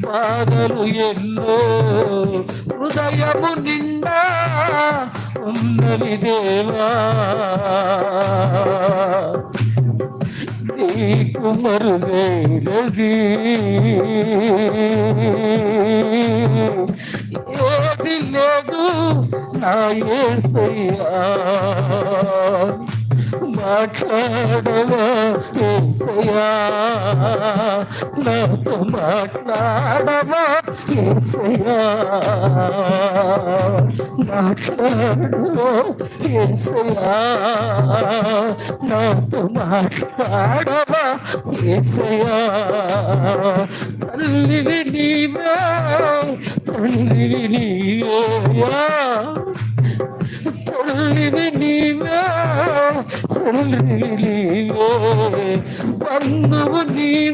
బాధలు ఎన్నో హృదయము నిండా ఉన్నది దేవా. నీకు మరుగైనది ఏది లేదు నా ఏసయ్యా. మాట్లాడవా ఏసయ్యా నాతో మాట్లాడవా? ఏసయ్యా మాట్లాడవా? ఏసయ్యా నాతో మాట్లాడవా? ఏసయ్యా తల్లివి నీవే తల్లివి నీవే తల్లివి నీవే బంధువు నీవే